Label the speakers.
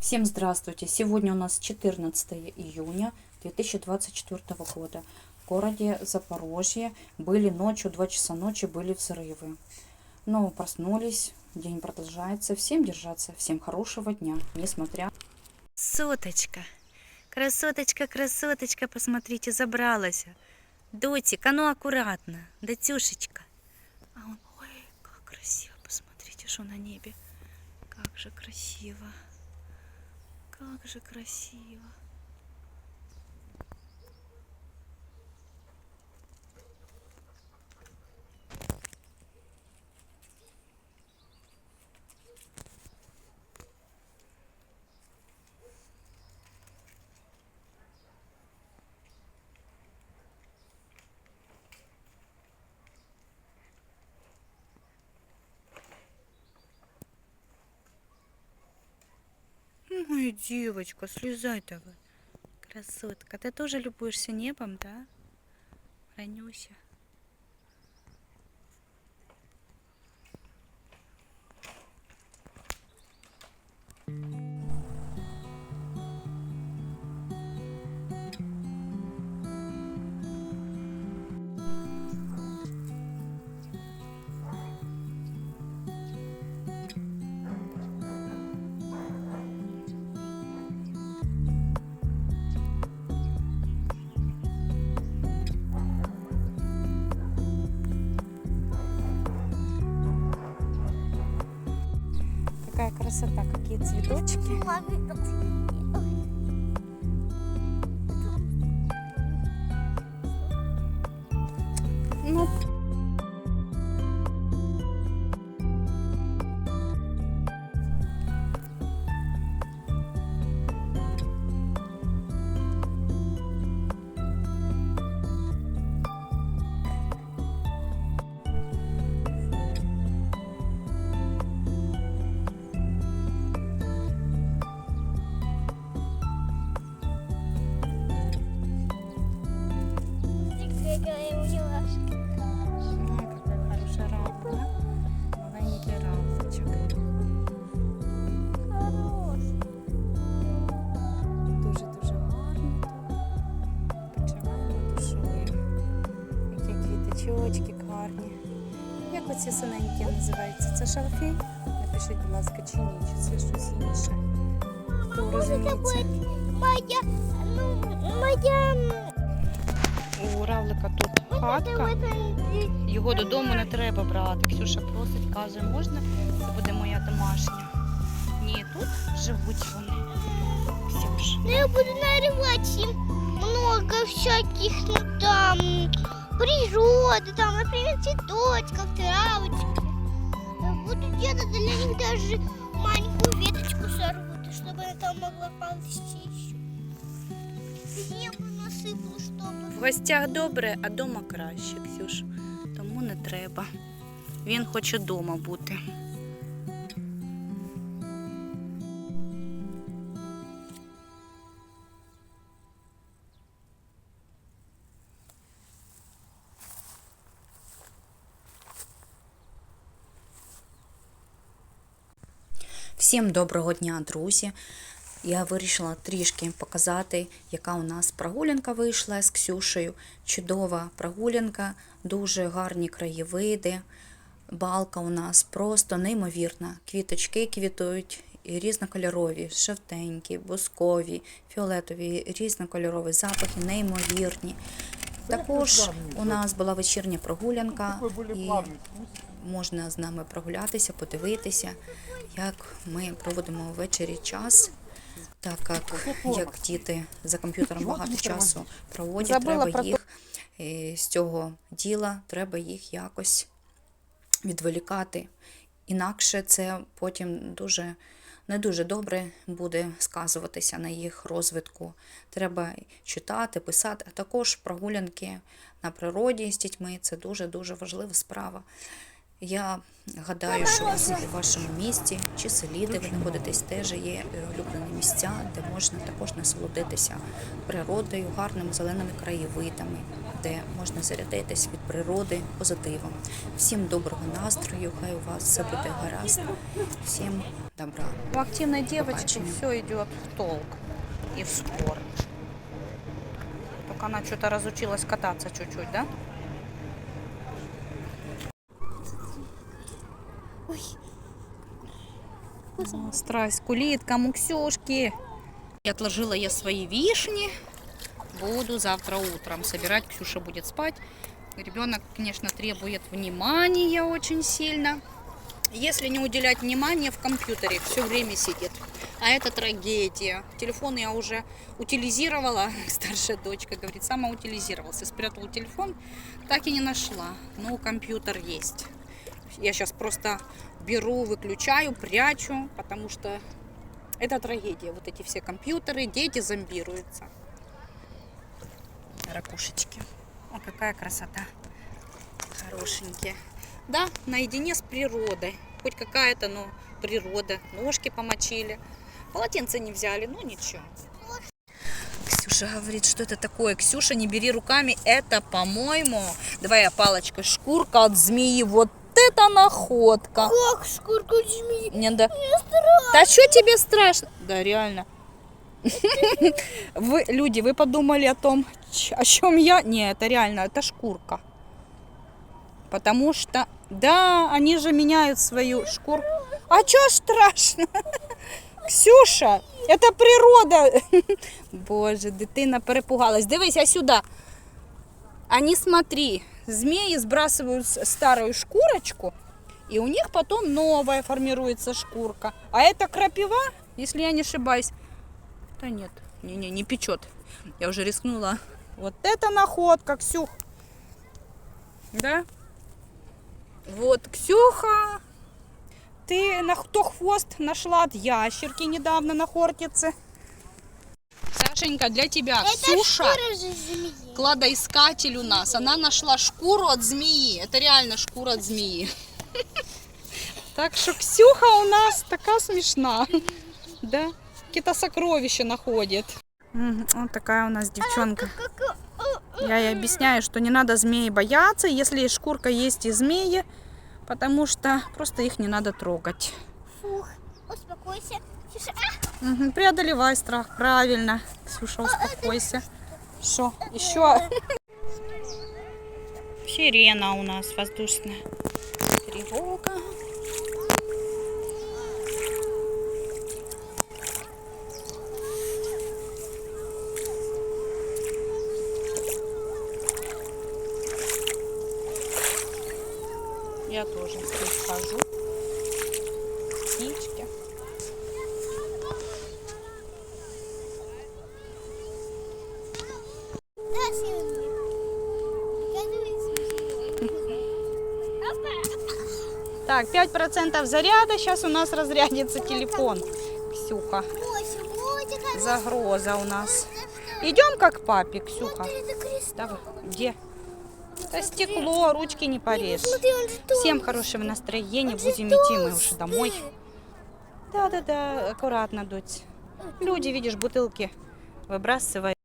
Speaker 1: Всем здравствуйте! Сегодня у нас 14 июня 2024 года. В городе Запорожье были ночью, 2 часа ночи были взрывы. Но проснулись, день продолжается. Всем держаться, всем хорошего дня, несмотря
Speaker 2: Соточка. Красоточка, красоточка, посмотрите, забралась. Дотик, а ну аккуратно. Датюшечка. А он, ой, как красиво. Посмотрите, что на небе. Как же красиво. Как же красиво. Моя девочка, слезай давай. Красотка, ты тоже любуешься небом, да? Ранюся. Какая красота, какие цветочки. Гарні. Як оці синенькі називаються? Це шалфей? Напишіть, будь ласка, чи ні, чи це щось інше. Хто розуміється?
Speaker 3: Моя, ну, моя
Speaker 2: У равлика тут хатка. Його додому не треба брати. Ксюша просить, каже, можна? Це буде моя домашня. Ні, тут живуть вони. Ксюш.
Speaker 3: Ну, я буду нарывать им много всяких, ну, там, природы, там, например, цветочков, травочек. Я Буду делать для них даже маленькую веточку сорву, чтобы она там могла ползти еще. Землю насыплю, чтобы...
Speaker 2: В гостях добре, а дома краще, Ксюш. Тому не треба. Він хоче дома бути.
Speaker 1: Всім доброго дня, друзі! Я вирішила трішки показати, яка у нас прогулянка вийшла з Ксюшею. Чудова прогулянка, дуже гарні краєвиди. Балка у нас просто неймовірна. Квіточки квітують і різнокольорові, жовтенькі, бускові, фіолетові, різнокольорові запахи, неймовірні. Також у нас була вечірня прогулянка, і можна з нами прогулятися, подивитися, як ми проводимо ввечері час. Так як, як діти за комп'ютером багато часу проводять, треба їх е, з цього діла, треба їх якось відволікати. Інакше це потім дуже не дуже добре буде сказуватися на їх розвитку. Треба читати, писати, а також прогулянки на природі з дітьми це дуже-дуже важлива справа. Я гадаю, що в вашому місті чи селі, де ви знаходитесь, теж є е, улюблені місця, де можна також насолодитися природою, гарними зеленими краєвидами. де можна зарядитись від природи позитивом. Всім доброго настрою, хай у вас все буде гаразд. Всім добра.
Speaker 2: У активной девочки все идет в толк и в спорт. Только она что-то разучилась кататься чуть-чуть, да? Страсть к улиткам, у Ксюшки. И отложила я свои вишни. Буду завтра утром собирать. Ксюша будет спать. Ребенок, конечно, требует внимания очень сильно. Если не уделять внимания в компьютере, все время сидит. А это трагедия. Телефон я уже утилизировала. Старшая дочка говорит, сама утилизировался. Спрятала телефон, так и не нашла. Но компьютер есть. Я сейчас просто беру, выключаю, прячу, потому что это трагедия. Вот эти все компьютеры, дети зомбируются. Ракушечки. О, какая красота. Хорошенькие. Да, наедине с природой. Хоть какая-то, но природа. Ножки помочили. Полотенце не взяли, ну ничего. Ксюша говорит, что это такое. Ксюша, не бери руками, это, по-моему, давай я палочкой, шкурка от змеи. Вот это находка.
Speaker 3: как шкурку змеи.
Speaker 2: Не, да. Да что тебе страшно? Да, реально. Вы, люди, вы подумали о том, о чем я? Не, это реально, это шкурка. Потому что, да, они же меняют свою шкурку. А что страшно? Ксюша, это природа. Боже, дитина перепугалась. Дивися сюда. А не смотри, змеи сбрасывают старую шкурочку, и у них потом новая формируется шкурка. А это крапива, если я не ошибаюсь. Да нет, не-не, не печет. Я уже рискнула. Вот это находка, Ксюх. Да? Вот, Ксюха, ты на кто хвост нашла от ящерки недавно на Хортице. Сашенька, для тебя
Speaker 3: Шкура же змеи.
Speaker 2: кладоискатель у нас. Она нашла шкуру от змеи. Это реально шкура от змеи. Так что Ксюха у нас такая смешна. Да, какие-то сокровища находит. Вот такая у нас девчонка. Я ей объясняю, что не надо змеи бояться, если шкурка есть и змеи, потому что просто их не надо трогать.
Speaker 3: Фух, успокойся.
Speaker 2: Мгм, Преодолевай страх, правильно. Ксюша, успокойся. Что, еще? Сирена у нас воздушная. Тревога. Я тоже здесь хожу. Так, 5% заряда. Сейчас у нас разрядится телефон. Ксюха. Загроза у нас. Идем как папе, Ксюха.
Speaker 3: это.
Speaker 2: Давай. Где? Да стекло, ручки не порежь. Всем хорошего настроения. Будем идти мы уже домой. Да-да-да, аккуратно, дуть. Люди, видишь, бутылки выбрасывают.